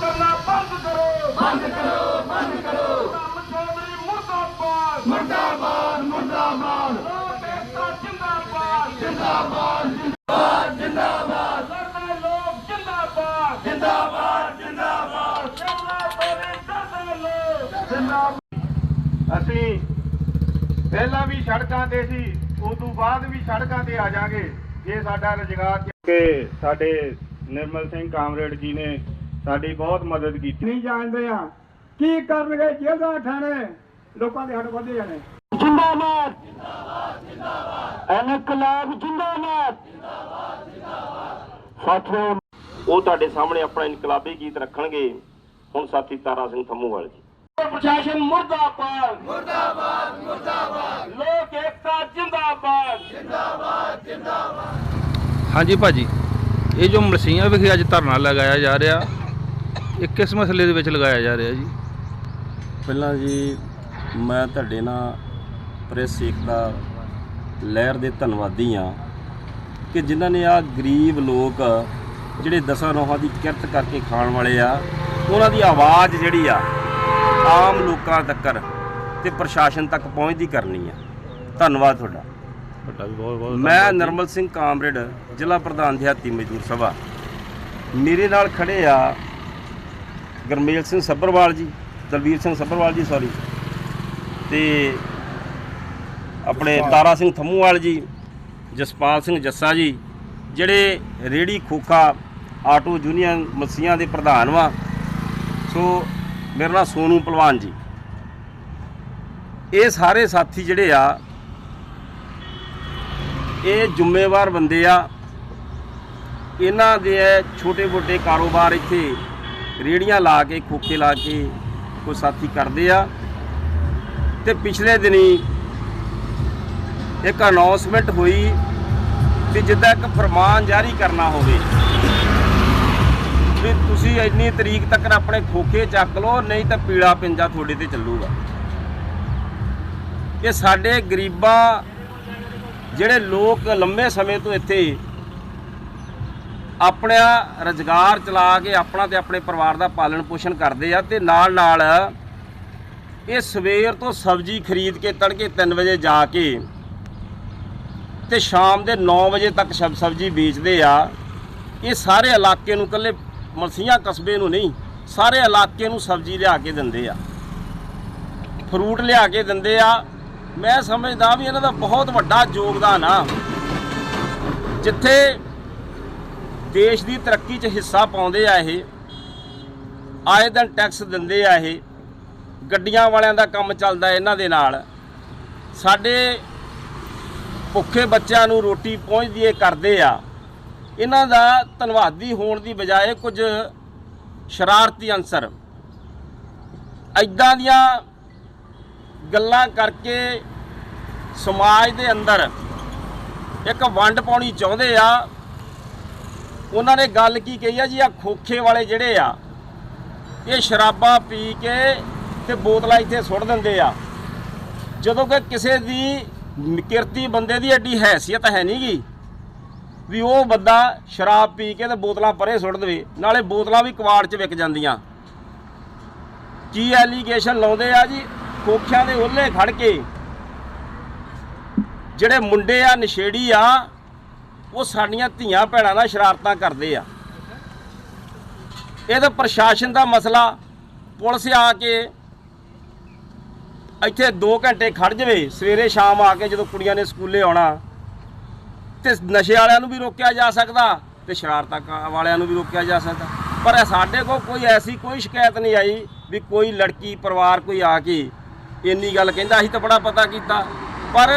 ਕਰਨਾ ਬੰਦ ਕਰੋ। ਬੰਦ ਕਰੋ ਬੰਦ ਕਰੋ। ਕੰਮ ਚੌਧਰੀ ਮੁਰਦਾਬਾਦ। ਮੁਰਦਾਬਾਦ ਮੁਰਦਾਬਾਦ। ਲੋਕ ਏਕਤਾ ਜਿੰਦਾਬਾਦ। ਜਿੰਦਾਬਾਦ ਜਿੰਦਾਬਾਦ ਜਿੰਦਾਬਾਦ। ਲੜਦੇ ਲੋਕ ਜਿੰਦਾਬਾਦ। ਜਿੰਦਾਬਾਦ ਜਿੰਦਾਬਾਦ। ਜਿੰਦਾਬਾਦ ਲੋਕ। ਜਿੰਦਾਬਾਦ। ਅਸੀਂ ਪਹਿਲਾਂ ਵੀ ਸੜਕਾਂ ਤੇ ਸੀ ਉਸ ਤੋਂ ਬਾਅਦ ਵੀ ਸੜਕਾਂ ਤੇ ਆ ਜਾਾਂਗੇ। ਜੇ ਸਾਡਾ ਰੁਜ਼ਗਾਰ। ਕਿ ਸਾਡੇ ਨਿਰਮਲ ਸਿੰਘ ਕਾਮਰੇਡ ਜੀ ਨੇ ਸਾਡੀ ਬਹੁਤ ਮਦਦ ਕੀਤੀ। ਨਹੀਂ ਜਾਣਦੇ ਆ। ਕੀ ਕਰਨਗੇ ਜੇਲ੍ਹਾਂ ਠਾਣੇ ਲੋਕਾਂ ਦੇ ਹੱਡ ਵਧੇ ਜਾਣੇ ਜਿੰਦਾਬਾਦ ਜਿੰਦਾਬਾਦ ਜਿੰਦਾਬਾਦ। ਇਨਕਲਾਬ ਜਿੰਦਾਬਾਦ ਜਿੰਦਾਬਾਦ ਜਿੰਦਾਬਾਦ। ਸਾਥੀਓ ਉਹ ਤੁਹਾਡੇ ਸਾਹਮਣੇ ਆਪਣਾ ਇਨਕਲਾਬੀ ਗੀਤ ਰੱਖਣਗੇ। ਹੁਣ ਸਾਥੀ ਤਾਰਾ ਸਿੰਘ ਥੰਮੂਵਾਲ ਜੀ। ਪ੍ਰਸ਼ਾਸਨ ਮੁਰਦਾਬਾਦ। ਮੁਰਦਾਬਾਦ ਮੁਰਦਾਬਾਦ। ਲੋਕ ਏਕਤਾ ਜਿੰਦਾਬਾਦ। ਹਾਂਜੀ ਭਾਜੀ ਇਹ ਜੋ ਮਲਸੀਆਂ ਵਿਖੇ ਅੱਜ ਧਰਨਾ ਲਗਾਇਆ ਜਾ ਰਿਹਾ ਇਹ ਕਿਸ ਮਸਲੇ ਦੇ ਵਿੱਚ ਲਗਾਇਆ ਜਾ ਰਿਹਾ ਜੀ। ਪਹਿਲਾਂ ਜੀ ਮੈਂ ਤੁਹਾਡੇ ਨਾਲ ਪ੍ਰੈਸ ਏਕਤਾ ਲਹਿਰ ਦੇ ਧੰਨਵਾਦੀ ਆ ਕਿ ਜਿਨ੍ਹਾਂ ਨੇ ਆ ਗਰੀਬ ਲੋਕ ਜਿਹੜੇ ਦਸਾਂ ਨੋਹਾਂ ਦੀ ਕਿਰਤ ਕਰਕੇ ਖਾਣ ਵਾਲੇ ਆ ਉਹਨਾਂ ਦੀ ਆਵਾਜ਼ ਜਿਹੜੀ ਆ ਆਮ ਲੋਕਾਂ ਤੱਕ ਤੇ ਪ੍ਰਸ਼ਾਸਨ ਤੱਕ ਪਹੁੰਚਦੀ ਕਰਨੀ ਆ। ਧੰਨਵਾਦ ਤੁਹਾਡਾ। ਤੁਹਾਡਾ ਵੀ ਬਹੁਤ ਬਹੁਤ ਮੈਂ ਨਰਮਲ ਸਿੰਘ ਕਾਮਰੇਡ ਜ਼ਿਲ੍ਹਾ ਪ੍ਰਧਾਨ ਦਿਹਾਤੀ ਮਜ਼ਦੂਰ ਸਭਾ। ਮੇਰੇ ਨਾਲ ਖੜੇ ਆ ਗਰਮੇਲ ਸਿੰਘ ਸੱਭਰਵਾਲ ਜੀ ਦਲਵੀਰ ਸਿੰਘ ਸੱਭਰਵਾਲ ਜੀ ਸੌਰੀ ਤੇ ਆਪਣੇ ਤਾਰਾ ਸਿੰਘ ਥੰਮੂਵਾਲ ਜੀ ਜਸਪਾਲ ਸਿੰਘ ਜੱਸਾ ਜੀ ਜਿਹੜੇ ਰੇੜੀ ਖੋਖਾ ਆਟੋ ਯੂਨੀਅਨ ਮੱਸੀਆਂ ਦੇ ਪ੍ਰਧਾਨ ਵਾ। ਸੋ ਮੇਰਾ ਨਾਮ ਸੋਨੂ ਪਹਿਲਵਾਨ ਜੀ। ਇਹ ਸਾਰੇ ਸਾਥੀ ਜਿਹੜੇ ਆ ਇਹ ਜ਼ਿੰਮੇਵਾਰ ਬੰਦੇ ਆ। ਇਹਨਾਂ ਦੇ ਛੋਟੇ ਮੋਟੇ ਕਾਰੋਬਾਰ ਇੱਥੇ ਰੇੜੀਆਂ ਲਾ ਕੇ ਖੋਕੇ ਲਾ ਕੇ ਕੋਈ ਸਾਥੀ ਕਰਦੇ ਆ। ਤੇ ਪਿਛਲੇ ਦਿਨੀ ਇੱਕ ਅਨਾਉਂਸਮੈਂਟ ਹੋਈ ਵੀ ਜਿੱਦਾਂ ਇੱਕ ਫਰਮਾਨ ਜਾਰੀ ਕਰਨਾ ਹੋਵੇ ਵੀ ਤੁਸੀਂ ਇੰਨੀ ਤਰੀਕ ਤੱਕ ਆਪਣੇ ਖੋਖੇ ਚੱਕ ਲਓ, ਨਹੀਂ ਤਾਂ ਪੀਲਾ ਪਿੰਜਾ ਤੁਹਾਡੇ ਤੇ ਚੱਲੂਗਾ। ਇਹ ਸਾਡੇ ਗਰੀਬਾਂ, ਜਿਹੜੇ ਲੋਕ ਲੰਮੇ ਸਮੇਂ ਤੋਂ ਇੱਥੇ ਆਪਣਾ ਰੁਜ਼ਗਾਰ ਚਲਾ ਕੇ ਆਪਣਾ ਤੇ ਆਪਣੇ ਪਰਿਵਾਰ ਦਾ ਪਾਲਣ ਪੋਸ਼ਣ ਕਰਦੇ ਆ ਤੇ ਨਾਲ ਨਾਲ ਇਹ ਸਵੇਰ ਤੋਂ ਸਬਜ਼ੀ ਖਰੀਦ ਕੇ ਤੜਕੇ 3 ਵਜੇ ਜਾ ਕੇ ਤੇ ਸ਼ਾਮ ਦੇ 9 ਵਜੇ ਤੱਕ ਸਬ- ਸਬਜ਼ੀ ਵੇਚਦੇ ਆ। ਇਹ ਸਾਰੇ ਇਲਾਕੇ ਨੂੰ ਕੱਲੇ ਮਲਸੀਆਂ ਕਸਬੇ ਨੂੰ ਨਹੀਂ, ਸਾਰੇ ਇਲਾਕੇ ਨੂੰ ਸਬਜ਼ੀ ਲਿਆ ਕੇ ਦਿੰਦੇ ਆ। ਫਰੂਟ ਲਿਆ ਕੇ ਦਿੰਦੇ ਆ। ਮੈਂ ਸਮਝਦਾ ਵੀ ਇਹਨਾਂ ਦਾ ਬਹੁਤ ਵੱਡਾ ਯੋਗਦਾਨ ਆ। ਜਿੱਥੇ ਦੇਸ਼ ਦੀ ਤਰੱਕੀ 'ਚ ਹਿੱਸਾ ਪਾਉਂਦੇ ਆ ਇਹ ਆਏ ਦਿਨ ਟੈਕਸ ਦਿੰਦੇ ਆ ਇਹ, ਗੱਡੀਆਂ ਵਾਲਿਆਂ ਦਾ ਕੰਮ ਚੱਲਦਾ ਇਹਨਾਂ ਦੇ ਨਾਲ। ਸਾਡੇ ਭੁੱਖੇ ਬੱਚਿਆਂ ਨੂੰ ਰੋਟੀ ਪਹੁੰਚਦੀ ਏ ਕਰਦੇ ਆ। ਇਹਨਾਂ ਦਾ ਧੰਨਵਾਦੀ ਹੋਣ ਦੀ ਬਜਾਏ ਕੁਝ ਸ਼ਰਾਰਤੀ ਅੰਸਰ ਐਦਾਂ ਦੀਆਂ ਗੱਲਾਂ ਕਰਕੇ ਸਮਾਜ ਦੇ ਅੰਦਰ ਇੱਕ ਵੰਡ ਪਾਉਣੀ ਚਾਹੁੰਦੇ ਆ ਉਹਨਾਂ ਨੇ ਗੱਲ ਕੀ ਕਹੀ ਆ ਜੀ ਆ ਖੋਖੇ ਵਾਲੇ ਜਿਹੜੇ ਆ, ਇਹ ਸ਼ਰਾਬਾਂ ਪੀ ਕੇ ਤੇ ਬੋਤਲਾਂ ਇੱਥੇ ਸੁੱਟ ਦਿੰਦੇ ਆ। ਜਦੋਂ ਕਿ ਕਿਸੇ ਦੀ ਕਿਰਤੀ ਬੰਦੇ ਦੀ ਐਡੀ ਹੈਸੀਅਤ ਹੈ ਨਹੀਂਗੀ ਵੀ ਉਹ ਬੰਦਾ ਸ਼ਰਾਬ ਪੀ ਕੇ ਤੇ ਬੋਤਲਾਂ ਪਰੇ ਸੁੱਟ ਦੇਵੇ, ਨਾਲੇ ਬੋਤਲਾਂ ਵੀ ਕਵਾੜ 'ਚ ਵਿਕ ਜਾਂਦੀਆਂ। ਕੀ ਐਲੀਗੇਸ਼ਨ ਲਾਉਂਦੇ ਆ ਜੀ? ਖੋਖਿਆਂ ਦੇ ਉਹਲੇ ਖੜ ਕੇ। ਜਿਹੜੇ ਮੁੰਡੇ ਆ, ਨਸ਼ੇੜੀ ਆ ਉਹ ਸਾਡੀਆਂ ਧੀਆਂ ਭੈਣਾਂ ਨਾਲ ਸ਼ਰਾਰਤਾਂ ਕਰਦੇ ਆ। ਇਹ ਤਾਂ ਪ੍ਰਸ਼ਾਸਨ ਦਾ ਮਸਲਾ। ਪੁਲਿਸ ਆ ਕੇ ਇੱਥੇ 2 ਘੰਟੇ ਖੜ ਜਵੇ। ਸਵੇਰੇ ਸ਼ਾਮ ਆ ਕੇ ਜਦੋਂ ਕੁੜੀਆਂ ਨੇ ਸਕੂਲੇ ਆਉਣਾ, ਤੇ ਨਸ਼ੇ ਵਾਲਿਆਂ ਨੂੰ ਵੀ ਰੋਕਿਆ ਜਾ ਸਕਦਾ ਤੇ ਸ਼ਰਾਰਤਾਂ ਵਾਲਿਆਂ ਨੂੰ ਵੀ ਰੋਕਿਆ ਜਾ ਸਕਦਾ। ਪਰ ਸਾਡੇ ਕੋਲ ਕੋਈ ਐਸੀ ਕੋਈ ਸ਼ਿਕਾਇਤ ਨਹੀਂ ਆਈ ਵੀ ਕੋਈ ਲੜਕੀ, ਪਰਿਵਾਰ ਕੋਈ ਆ ਕੇ ਇੰਨੀ ਗੱਲ ਕਹਿੰਦਾ। ਅਸੀਂ ਤਾਂ ਬੜਾ ਪਤਾ ਕੀਤਾ। ਪਰ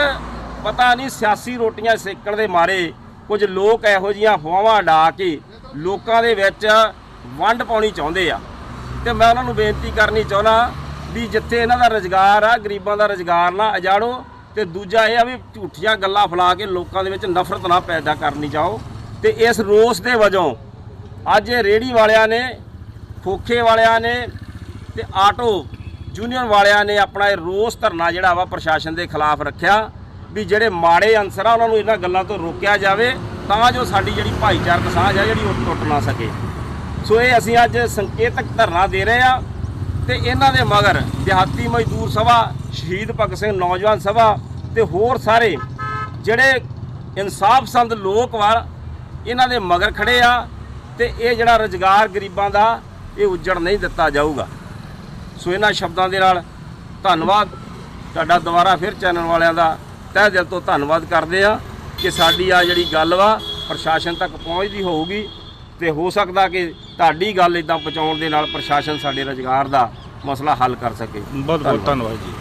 ਪਤਾ ਨਹੀਂ ਸਿਆਸੀ ਰੋਟੀਆਂ ਸੇਕਣ ਦੇ ਮਾਰੇ ਕੁਝ ਲੋਕ ਇਹੋ ਜੀਆਂ ਅਫਵਾਹਾਂ ਡਾ ਕੇ ਲੋਕਾਂ ਦੇ ਵਿੱਚ ਵੰਡ ਪਾਉਣੀ ਚਾਹੁੰਦੇ ਆ। ਤੇ ਮੈਂ ਉਹਨਾਂ ਨੂੰ ਬੇਨਤੀ ਕਰਨੀ ਚਾਹੁੰਦਾ ਵੀ ਜਿੱਥੇ ਇਹਨਾਂ ਦਾ ਰੁਜ਼ਗਾਰ ਆ, ਗਰੀਬਾਂ ਦਾ ਰੁਜ਼ਗਾਰ ਨਾ ਅਜਾੜੋ ਤੇ ਦੂਜਾ ਇਹ ਆ ਵੀ ਝੂਠੀਆਂ ਗੱਲਾਂ ਫੈਲਾ ਕੇ ਲੋਕਾਂ ਦੇ ਵਿੱਚ ਨਫ਼ਰਤ ਨਾ ਪੈਦਾ ਕਰਨੀ ਚਾਹੋ। ਤੇ ਇਸ ਰੋਸ ਦੇ ਵਜੋਂ ਅੱਜ ਇਹ ਰੇੜੀ ਵਾਲਿਆਂ ਨੇ ਖੋਖੇ ਵਾਲਿਆਂ ਨੇ ਤੇ ਆਟੋ ਯੂਨੀਅਨ ਵਾਲਿਆਂ ਨੇ ਆਪਣਾ ਇਹ ਰੋਸ ਧਰਨਾ ਜਿਹੜਾ ਵਾ ਪ੍ਰਸ਼ਾਸਨ ਦੇ ਖਿਲਾਫ ਰੱਖਿਆ। ਵੀ ਜਿਹੜੇ ਮਾੜੇ ਅਨਸਰ ਆ ਉਹਨਾਂ ਨੂੰ ਇਹਨਾਂ ਗੱਲਾਂ ਤੋਂ ਰੋਕਿਆ ਜਾਵੇ, ਤਾਂ ਜੋ ਸਾਡੀ ਜਿਹੜੀ ਭਾਈਚਾਰਕ ਸਾਂਝ ਆ ਜਿਹੜੀ ਉਹ ਟੁੱਟ ਨਾ ਸਕੇ। ਸੋ ਇਹ ਅਸੀਂ ਅੱਜ ਸੰਕੇਤਕ ਧਰਨਾ ਦੇ ਰਹੇ ਆ ਤੇ ਇਹਨਾਂ ਦੇ ਮਗਰ ਦਿਹਾਤੀ ਮਜ਼ਦੂਰ ਸਭਾ, ਸ਼ਹੀਦ ਭਗਤ ਸਿੰਘ ਨੌਜਵਾਨ ਸਭਾ ਤੇ ਹੋਰ ਸਾਰੇ ਜਿਹੜੇ ਇਨਸਾਫ ਸੰਦ ਲੋਕ ਵਾਲ ਇਹਨਾਂ ਦੇ ਮਗਰ ਖੜੇ ਆ ਤੇ ਇਹ ਜਿਹੜਾ ਰੁਜ਼ਗਾਰ ਗਰੀਬਾਂ ਦਾ ਇਹ ਉੱਜੜ ਨਹੀਂ ਦਿੱਤਾ ਜਾਊਗਾ। ਸੋ ਇਹਨਾਂ ਸ਼ਬਦਾਂ ਦੇ ਨਾਲ ਧੰਨਵਾਦ। ਤੁਹਾਡਾ ਦੁਬਾਰਾ ਫਿਰ ਚੈਨਲ ਵਾਲਿਆਂ ਦਾ ਤਹਿ ਦਿਲ ਤੋਂ ਧੰਨਵਾਦ ਕਰਦੇ ਆ ਕਿ ਸਾਡੀ ਆ ਜਿਹੜੀ ਗੱਲ ਵਾ ਪ੍ਰਸ਼ਾਸਨ ਤੱਕ ਪਹੁੰਚਦੀ ਹੋਊਗੀ ਤੇ ਹੋ ਸਕਦਾ ਕਿ ਤੁਹਾਡੀ ਗੱਲ ਇਦਾਂ ਪਹੁੰਚਾਉਣ ਦੇ ਨਾਲ ਪ੍ਰਸ਼ਾਸਨ ਸਾਡੇ ਰੁਜ਼ਗਾਰ ਦਾ ਮਸਲਾ ਹੱਲ ਕਰ ਸਕੇ। ਬਹੁਤ ਬਹੁਤ ਧੰਨਵਾਦ ਜੀ।